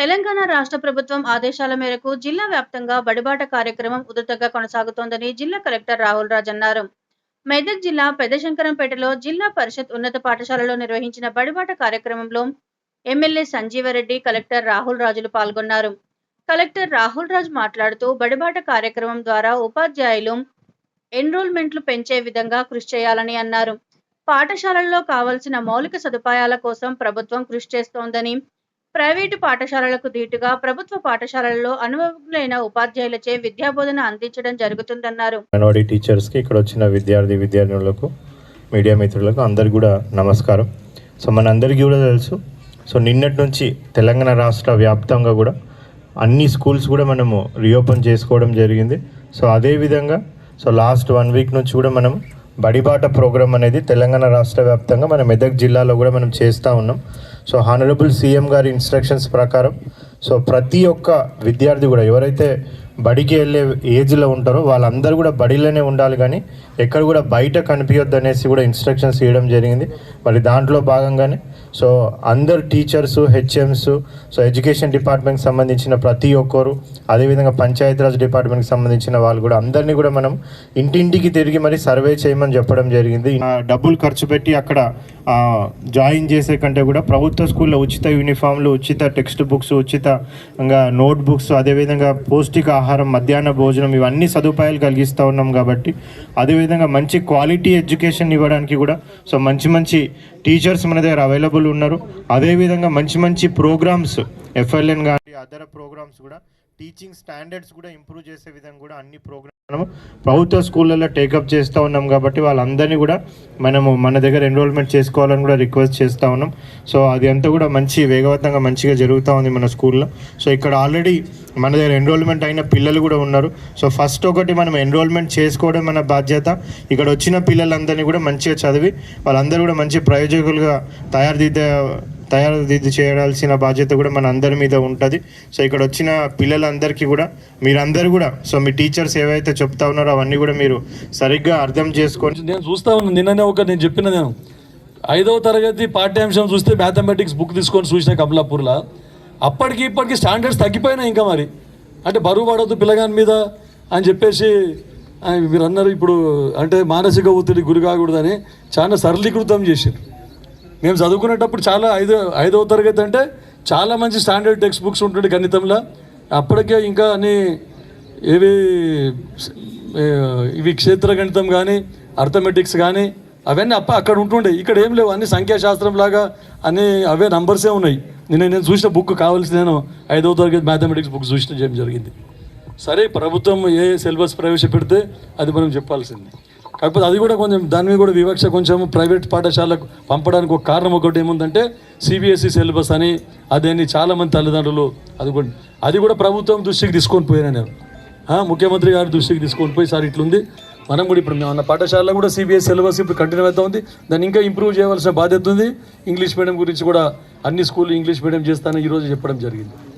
తెలంగాణ రాష్ట్ర ప్రభుత్వం ఆదేశాల మేరకు జిల్లా వ్యాప్తంగా బడిబాట కార్యక్రమం ఉధృతంగా కొనసాగుతోందని జిల్లా కలెక్టర్ రాహుల్ రాజ్ అన్నారు. మెదక్ జిల్లా పెద్దశంకరంపేటలో జిల్లా పరిషత్ ఉన్నత పాఠశాలలో నిర్వహించిన బడిబాట కార్యక్రమంలో ఎమ్మెల్యే సంజీవరెడ్డి కలెక్టర్ రాహుల్ రాజులు పాల్గొన్నారు. కలెక్టర్ రాహుల్ రాజ్ మాట్లాడుతూ బడిబాట కార్యక్రమం ద్వారా ఉపాధ్యాయులు ఎన్రోల్మెంట్లు పెంచే విధంగా కృషి చేయాలని అన్నారు. పాఠశాలల్లో కావలసిన మౌలిక సదుపాయాల కోసం ప్రభుత్వం కృషి చేస్తోందని ప్రైవేటు పాఠశాలలకు ధీటుగా ప్రభుత్వ పాఠశాలల్లో అనుభవజ్ఞులైన ఉపాధ్యాయులచే విద్యాబోధన అందించడం జరుగుతుందన్నారు. అంగన్వాడీ టీచర్స్కి ఇక్కడ వచ్చిన విద్యార్థి విద్యార్థులకు మీడియా మిత్రులకు అందరికీ కూడా నమస్కారం. సో మనందరికీ కూడా తెలుసు. సో నిన్నటి నుంచి తెలంగాణ రాష్ట్ర వ్యాప్తంగా కూడా అన్ని స్కూల్స్ కూడా మనము రీఓపెన్ చేసుకోవడం జరిగింది. సో అదేవిధంగా సో లాస్ట్ వన్ వీక్ నుంచి కూడా మనం బడిబాట ప్రోగ్రామ్ అనేది తెలంగాణ రాష్ట్ర వ్యాప్తంగా మన మెదక్ జిల్లాలో కూడా మనం చేస్తూ ఉన్నాం. సో హానరబుల్ సీఎం గారి ఇన్స్ట్రక్షన్స్ ప్రకారం సో ప్రతి ఒక్క విద్యార్థి కూడా ఎవరైతే బడికి వెళ్ళే ఏజ్లో ఉంటారో వాళ్ళందరూ కూడా బడిలోనే ఉండాలి కానీ ఎక్కడ కూడా బయట కనిపించొద్దు అనేసి కూడా ఇన్స్ట్రక్షన్స్ ఇవ్వడం జరిగింది. మరి దాంట్లో భాగంగానే సో అందరు టీచర్స్ హెచ్ఎంస్ సో ఎడ్యుకేషన్ డిపార్ట్మెంట్కి సంబంధించిన ప్రతి ఒక్కరు అదేవిధంగా పంచాయతీరాజ్ డిపార్ట్మెంట్కి సంబంధించిన వాళ్ళు కూడా అందరినీ కూడా మనం ఇంటింటికి తిరిగి మరి సర్వే చేయమని చెప్పడం జరిగింది. డబ్బులు ఖర్చు పెట్టి అక్కడ జాయిన్ చేసే కంటే కూడా ప్రభుత్వ స్కూల్లో ఉచిత యూనిఫామ్లు ఉచిత టెక్స్ట్ బుక్స్ ఉచితంగా నోట్ బుక్స్ అదేవిధంగా పౌష్టికాహారం మధ్యాహ్న భోజనం ఇవన్నీ సదుపాయాలు కలిగిస్తూ ఉన్నాం కాబట్టి అదేవిధంగా మంచి క్వాలిటీ ఎడ్యుకేషన్ ఇవ్వడానికి కూడా సో మంచి మంచి టీచర్స్ మన దగ్గర అవైలబుల్ ఉన్నారు. అదేవిధంగా మంచి మంచి ప్రోగ్రామ్స్ ఎఫ్ఎల్ఎన్ కానీ అదర్ ప్రోగ్రామ్స్ కూడా టీచింగ్ స్టాండర్డ్స్ కూడా ఇంప్రూవ్ చేసే విధంగా కూడా అన్ని ప్రోగ్రామ్స్ మనము ప్రభుత్వ స్కూళ్ళల్లో టేకప్ చేస్తూ ఉన్నాం కాబట్టి వాళ్ళందరినీ కూడా మనము మన దగ్గర ఎన్రోల్మెంట్ చేసుకోవాలని కూడా రిక్వెస్ట్ చేస్తూ ఉన్నాం. సో అది అంతా కూడా మంచి వేగవంతంగా మంచిగా జరుగుతూ ఉంది మన స్కూల్లో. సో ఇక్కడ ఆల్రెడీ మన దగ్గర ఎన్రోల్మెంట్ అయిన పిల్లలు కూడా ఉన్నారు. సో ఫస్ట్ ఒకటి మనం ఎన్రోల్మెంట్ చేసుకోవడం మన బాధ్యత. ఇక్కడ వచ్చిన పిల్లలందరినీ కూడా మంచిగా చదివి వాళ్ళందరూ కూడా మంచి ప్రయోజకులుగా తయారుదిద్దే తయారుదిద్ది చేయాల్సిన బాధ్యత కూడా మన అందరి మీద ఉంటుంది. సో ఇక్కడ వచ్చిన పిల్లలందరికీ కూడా మీరందరూ కూడా సో మీ టీచర్స్ ఏవైతే చెప్తా ఉన్నారో అవన్నీ కూడా మీరు సరిగ్గా అర్థం చేసుకొని నేను చూస్తా ఉన్నాను నిన్ననే ఒక నేను చెప్పిన నేను. ఐదవ తరగతి పాఠ్యాంశం చూస్తే మ్యాథమెటిక్స్ బుక్ తీసుకొని చూసిన కమలాపూర్లో. అప్పటికి ఇప్పటికి స్టాండర్డ్స్ తగ్గిపోయినాయి ఇంకా మరి. అంటే బరువు పడవద్దు పిల్లగాని మీద అని చెప్పేసి మీరు అన్నారు ఇప్పుడు అంటే మానసిక ఒత్తిడి గురి కాకూడదని చాలా సరళీకృతం చేశారు. మేము చదువుకునేటప్పుడు చాలా ఐదో ఐదవ తరగతి అంటే చాలా మంచి స్టాండర్డ్ టెక్స్ట్ బుక్స్ ఉంటుండే గణితంలో. అప్పటికే ఇంకా అన్ని ఏవి ఇవి క్షేత్ర గణితం కానీ అర్థమెటిక్స్ కానీ అవన్నీ అప్ప అక్కడ ఉంటుండే. ఇక్కడ ఏం లేవు. అన్ని సంఖ్యాశాస్త్రం లాగా అన్ని అవే నంబర్సే ఉన్నాయి. నేను నేను చూసిన బుక్ కావాల్సి నేను ఐదవ తరగతి మ్యాథమెటిక్స్ బుక్ చూసిన చేయడం జరిగింది. సరే ప్రభుత్వం ఏ సిలబస్ ప్రవేశపెడితే అది మనం చెప్పాల్సింది. కాకపోతే అది కూడా కొంచెం దాని మీద కూడా వివక్ష కొంచెం ప్రైవేట్ పాఠశాలకు పంపడానికి ఒక కారణం ఒకటి ఏముందంటే సిబిఎస్ఈ సిలబస్ అని అదేని చాలామంది తల్లిదండ్రులు అది కూడా అది కూడా ప్రభుత్వం దృష్టికి తీసుకొని పోయాను నేను. ముఖ్యమంత్రి గారి దృష్టికి తీసుకొని పోయి సార్ ఇట్లుంది. మనం కూడా ఇప్పుడు మేము అన్న పాఠశాలలో కూడా సిబిఎస్ సిలబస్ ఇప్పుడు కంటిన్యూ అవుతా ఉంది. దాన్ని ఇంకా ఇంప్రూవ్ చేయవలసిన బాధ్యత ఉంది. ఇంగ్లీష్ మీడియం గురించి కూడా అన్ని స్కూల్ ఇంగ్లీష్ మీడియం చేస్తానని ఈరోజు చెప్పడం జరిగింది.